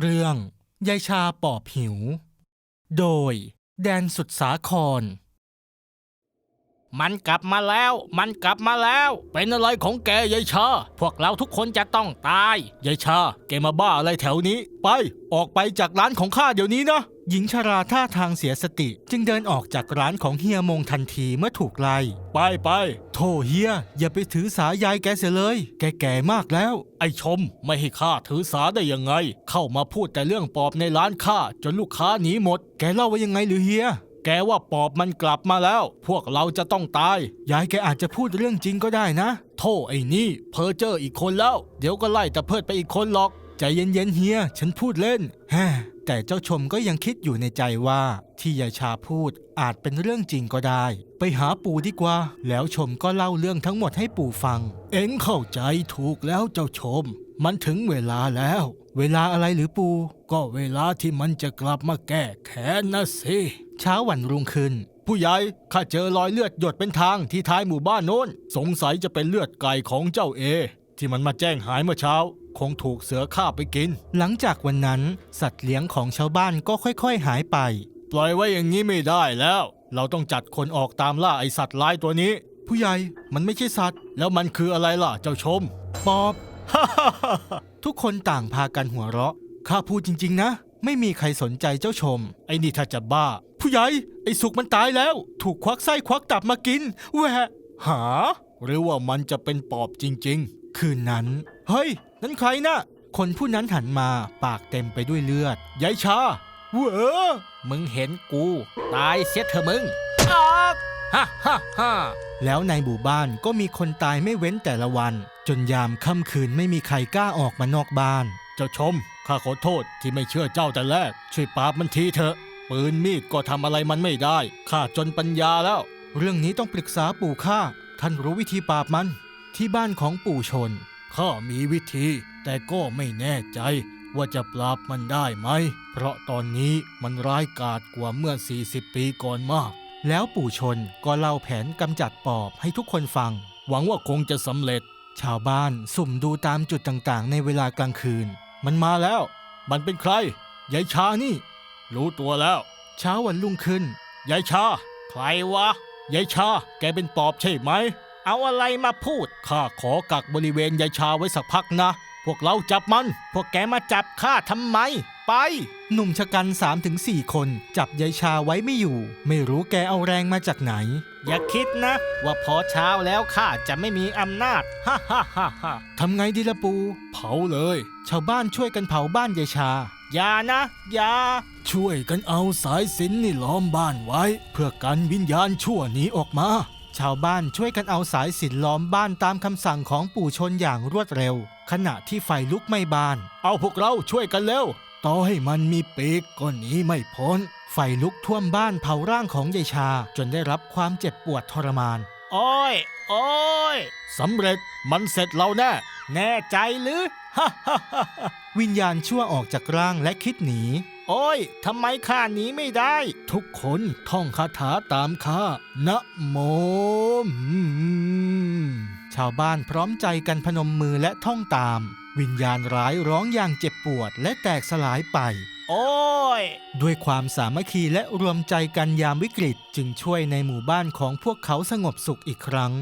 เรื่องยายชาปอบหิว โดยแดนสุดสาคร มันกลับมาแล้ว มันกลับมาแล้ว เป็นอะไรของแกยายชา พวกเราทุกคนจะต้องตาย ยายชา แกมาบ้าอะไรแถวนี้ ไป ออกไปจากร้านของข้าเดี๋ยวนี้นะ หญิงชราท่าทางเสียสติจึงเดินออกจากร้านของเฮียมงทันทีเมื่อถูกไล่ ไปไปโธ่เฮีย อย่าไปถือสายายแกเสียเลย แกแก่มากแล้ว ไอชม ไม่ให้ข้าถือสาได้ยังไง เข้ามาพูดแต่เรื่องปอบในร้านข้าจนลูกค้าหนีหมด แกเล่าว่ายังไงหรือเฮีย แกว่าปอบมันกลับมาแล้ว พวกเราจะต้องตาย ยายแกอาจจะพูดเรื่องจริงก็ได้นะ โธ่ไอ้นี่ เพอเจออีกคนแล้ว เดี๋ยวก็ไล่ตะเพิดไปอีกคนหรอก ใจเย็นๆเฮีย ฉันพูดเล่นแฮ แต่เจ้าชมก็ยังคิดอยู่ในใจว่าที่ยายชาพูดอาจเป็นเรื่องจริงก็ได้ ไปหาปู่ดีกว่า แล้วชมก็เล่าเรื่องทั้งหมดให้ปู่ฟัง เอ็งเข้าใจถูกแล้วเจ้าชม มันถึงเวลาแล้ว เวลาอะไรหรือปู่ก็เวลาที่มันจะกลับมาแก้แค้นนะสิเช้าวันรุ่งขึ้น ผู้ใหญ่ข้าเจอรอยเลือดหยดเป็นทางที่ท้ายหมู่บ้านโน้น สงสัยจะเป็นเลือดไก่ของเจ้าเอ ที่มันมาแจ้งหายเมื่อเช้า คงถูกเสือฆ่าไปกิน หลังจากวันนั้น สัตว์เลี้ยงของชาวบ้านก็ค่อยๆ หายไป ปล่อยไว้อย่างนี้ไม่ได้แล้ว เราต้องจัดคนออกตามล่าไอสัตว์ร้ายตัวนี้ ผู้ใหญ่มันไม่ใช่สัตว์ แล้วมันคืออะไรล่ะเจ้าชมปอบ ทุกคนต่างพากันหัวเราะข้าพูดจริง ๆ นะ ไม่มีใครสนใจเจ้าชม ไอ้นี่ถ้าจะบ้า ผู้ใหญ่ไอ้สุกมันตายแล้ว ถูกควักไส้ควักตับมากินแหวะหา หรือว่ามันจะเป็นปอบจริง คืนนั้น เฮ้ย นั่นใครนะคนผู้นั้นหันมาปากเต็มไปด้วยเลือดๆยายชาเว้อมึงเห็นกู ตายเสียเถอะมึงออกฮ่าฮ่าฮ่าแล้วในหมู่บ้านก็มีคนตายไม่เว้นแต่ละวัน จนยามค่ำคืนไม่มีใครกล้าออกมานอกบ้าน เจ้าชม ข้าขอโทษที่ไม่เชื่อเจ้าแต่แรก ช่วยปราบมันทีเถอะ ปืนมีดก็ทำอะไรมันไม่ได้ ข้าจนปัญญาแล้ว เรื่องนี้ต้องปรึกษาปู่ข้า ท่านรู้วิธีปราบมัน ที่บ้านของปู่ชน ข้ามีวิธี แต่ก็ไม่แน่ใจว่าจะปราบมันได้ไหม เพราะตอนนี้มันร้ายกาจกว่าเมื่อ 40 ปีก่อนมาก แล้วปู่ชนก็เล่าแผนกำจัดปอบให้ทุกคนฟัง หวังว่าคงจะสำเร็จ ชาวบ้านสุ่มดูตามจุดต่างๆ ในเวลากลางคืน มันมาแล้ว มันเป็นใคร ยายชานี่ รู้ตัวแล้ว เช้าวันรุ่งขึ้น ยายชา ใครวะ ยายชา แกเป็นปอบใช่ไหม เอาอะไรมาพูด ข้าขอกักบริเวณยายชาไว้สักพักนะ พวกเราจับมัน พวกแกมาจับข้าทำไม ไป หนุ่มชะกัน3-4คน จับยายชาไว้ไม่อยู่ ไม่รู้แกเอาแรงมาจากไหน อย่าคิดนะ ว่าพอเช้าแล้วข้าจะไม่มีอำนาจ ฮ่าฮ่าฮ่าฮ่าทำไงดีละปู เผาเลย ชาวบ้านช่วยกันเผาบ้านยายชา อย่านะ อย่า ช่วยกันเอาสายสิญจนนี่ล้อมบ้านไว้ เพื่อกันวิญญาณชั่วหนีออกมา ชาวบ้านช่วยกันเอาสายสิญจนล้อมบ้านตามคำสั่งของปู่ชนอย่างรวดเร็ว ขณะที่ไฟลุกไหม้บ้าน เอาพวกเราช่วยกันเร็วต่อให้มันมีปีกก็หนีไม่พ้น ไฟลุกท่วมบ้านเผาร่างของยายชา จนได้รับความเจ็บปวดทรมาน โอ้ย โอ้ยสำเร็จมันเสร็จเราแน่ แน่ใจหรือฮ่าฮ่าฮ่าฮ่าวิญญาณชั่วออกจากร่างและคิดหนี โอ้ย ทำไมข้าหนีไม่ได้ ทุกคนท่องคาถาตามข้า นะโมอืมชาวบ้านพร้อมใจกันพนมมือและท่องตาม วิญญาณร้ายร้องอย่างเจ็บปวดและแตกสลายไป โอ้ย ด้วยความสามัคคีและรวมใจกันยามวิกฤต จึงช่วยในหมู่บ้านของพวกเขาสงบสุขอีกครั้ง